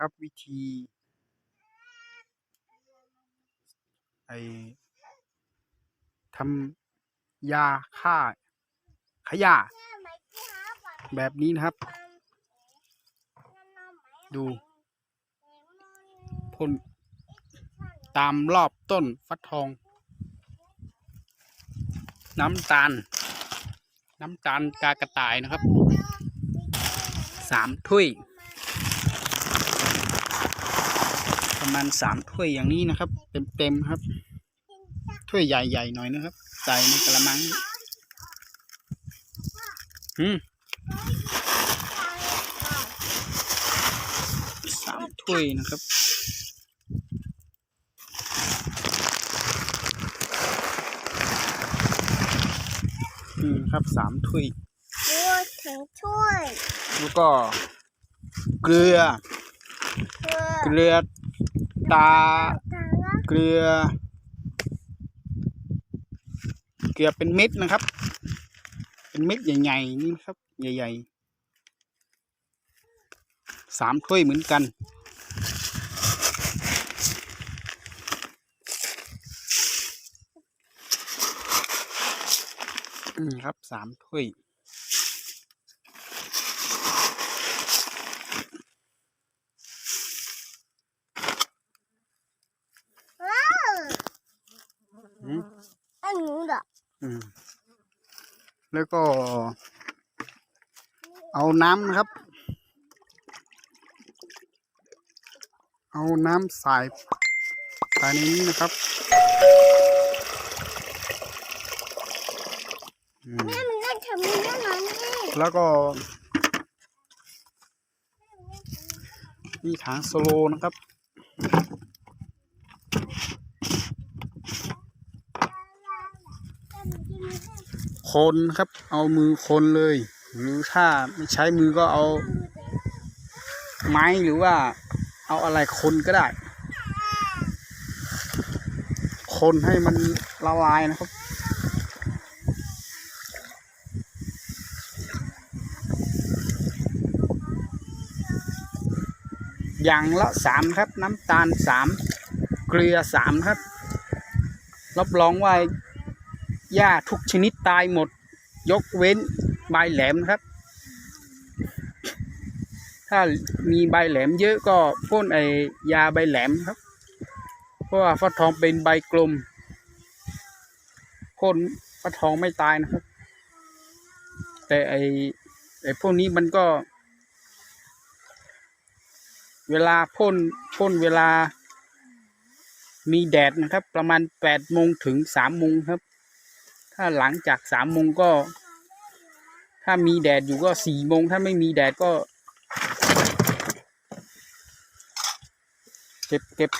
นะครับ วิธีไอทำยาฆ่าขยะ แบบนี้นะครับ ดูพ่นตามรอบต้นฟักทอง น้ำตาล น้ำตาลกากระต่ายนะครับสามถ้วย ประมาณสามถ้วยอย่างนี้นะครับ เต็มๆครับ ถ้วยใหญ่ๆหน่อยนะครับ ใส่ในกระมังอืมสามถ้วยนะครับนี่ครับสามถ้วยพูดถึงช่วย แล้วก็เกลือเพื่อเกลือ ตา เกลือ เกลือเป็นเม็ดนะครับ เป็นเม็ดใหญ่ๆนี่ครับ ใหญ่ๆสามถ้วยเหมือนกันนี่ครับสามถ้วย ว้าว อืม อันนู้นอะอืมแล้วก็ เอาน้ำนะครับ เอาน้ำใส่ใส่ในนี้นะครับอืมแม่มันเล่นทำนี้แน่นอนนี่แล้วก็นี่ถังโซโลนะครับ คนครับ เอามือคนเลย หรือถ้าไม่ใช้มือก็เอา ไม้หรือว่า เอาอะไรคนก็ได้ คนให้มันละลายนะครับอย่างละสามครับน้ำตาลสามเกลือสามครับ รับรองว่า หญ้าทุกชนิดตายหมด ยกเว้นใบแหลมครับ ถ้ามีใบแหลมเยอะก็พ่นไอยาใบแหลมครับ เพราะว่าฟักทองเป็นใบกลมพ่นฟักทองไม่ตายนะครับ แต่ไอไอพวกนี้มันก็ เวลาพ่นพ่นเวลามีแดดนะครับ ประมาณแปดโมงถึงสามโมงครับ ถ้าหลังจากสามโมงก็ ถ้ามีแดดอยู่ก็สี่โมงถ้าไม่มีแดดก็ เก็บเก็บ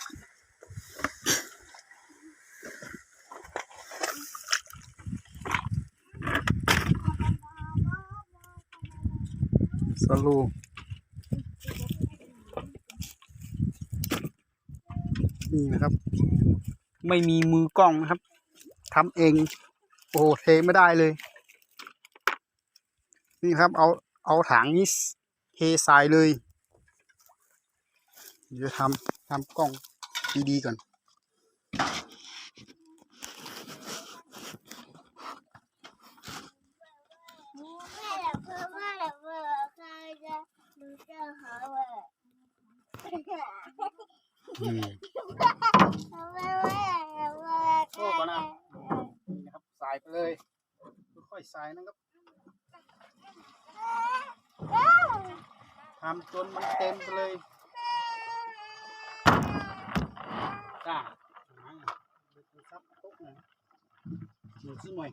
สลูนี่นะครับ ไม่มีมือกล้องนะครับทำเอง โอ้โหเทไม่ได้เลย นี่ครับ เอาเอาถังนี้เททรายเลยเดี๋ยวทำทำกล้องดีๆก่อนแเลยค่อยๆใส่นะครับทำจนมันเต็มไปเลยจ้าเดี๋ยวซับตุ๊กหน่อยหนูซิหน่อย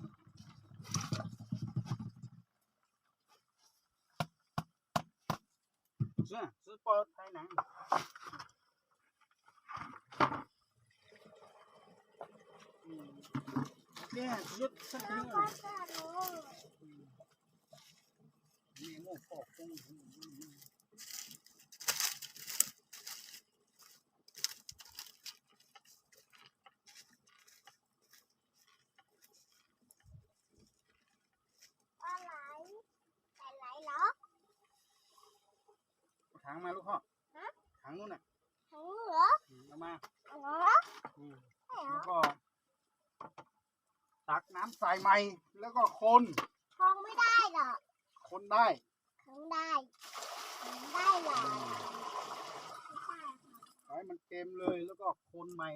ซื้อซื้อป อไทยหนังเนี่ยยศสักนิดหก็น่อยจะรู้นี่โม่ปอก ตรงนี้อะไรอะไรเหรอถังมาลูกพ่อฮะถัถังนู้นน่ะถังเหรออืมเอามาเหรออืมใช่เหรแล้อวก็ตักน้ำใส่ใหม่แล้วก็คนทองไม่ได้หรอกคนได้ทองได้ทองได้หรอขอให้มันเต็มเลยแล้วก็คนใหม่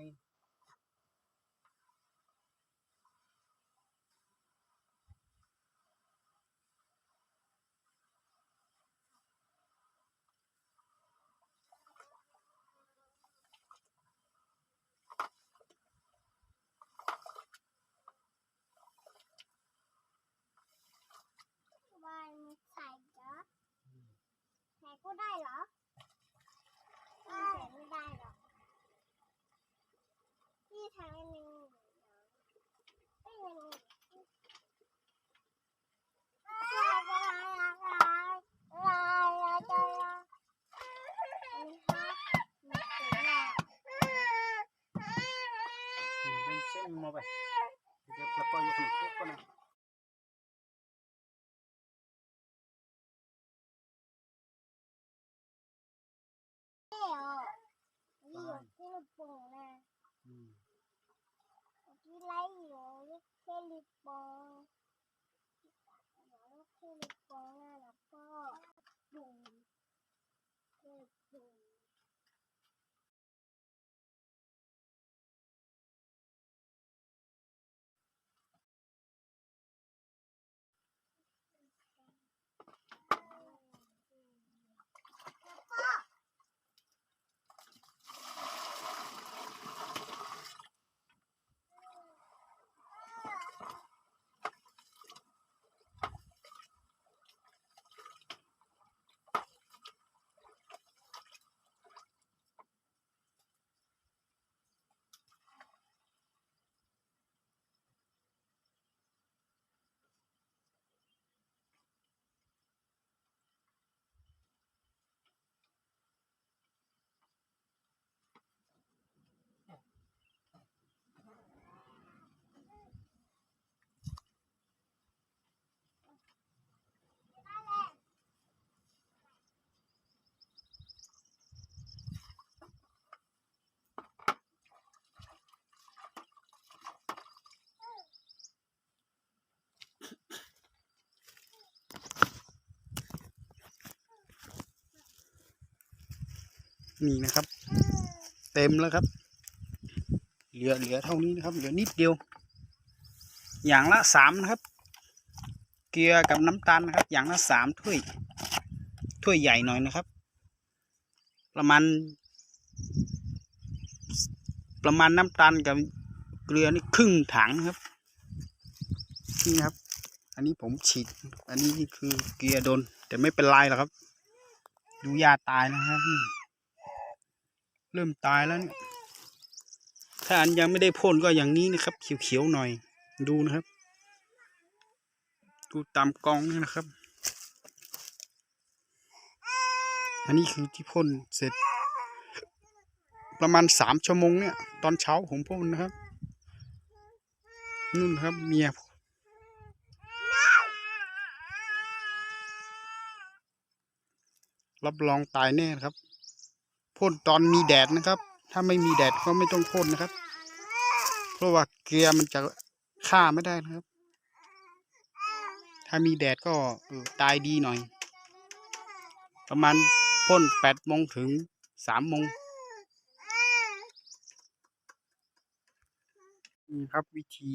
วันใส่เหรอ ใส่ก็ได้เหรอใส่ไม่ได้หรอกพี่ทำให้มันไม่มันลายลายลายลายลายลายลายมันสวยอะเหมือนเป็นเส้นมาไปเดี๋ยวแล้วก็ยกหนึ่งยกก็นะ ที่ลูกโป่งนะอืมที่ไล่อยู่ลูกแค่ลูกโป่งลูกแค่ลูกโป่งนะแล้วก็บุ่มบุ่มบุ่ม นี่นะครับ เต็มแล้วครับ เหลือเหลือเท่านี้นะครับ เหลือนิดเดียว อย่างละสามนะครับ เกลือกับน้ำตาลนะครับ อย่างละสามถ้วย ถ้วยใหญ่หน่อยนะครับ ประมาณ ประมาณน้ำตาลกับเกลือนี่ครึ่งถังนะครับ นี่ครับ อันนี้ผมฉีด อันนี้คือเกลือโดน แต่ไม่เป็นไรหรอกครับ ดูยาตายนะครับนี่ เริ่มตายแล้วเนี่ยถ้าอันยังไม่ได้พ่นก็อย่างนี้นะครับ เขียวๆหน่อย ดูนะครับ ดูตามกองนี่นะครับ อันนี้คือที่พ่นเสร็จ ประมาณสามชั่วโมงเนี่ย ตอนเช้าผมพ่นนะครับนู่นครับเมียรับรองตายแน่ครับ พ่นตอนมีแดดนะครับ ถ้าไม่มีแดดก็ไม่ต้องพ่นนะครับ เพราะว่าเกลือมันจะฆ่าไม่ได้นะครับ ถ้ามีแดดก็ตายดีหน่อย ประมาณพ่นแปดโมงถึงสามโมงนี่ครับวิธี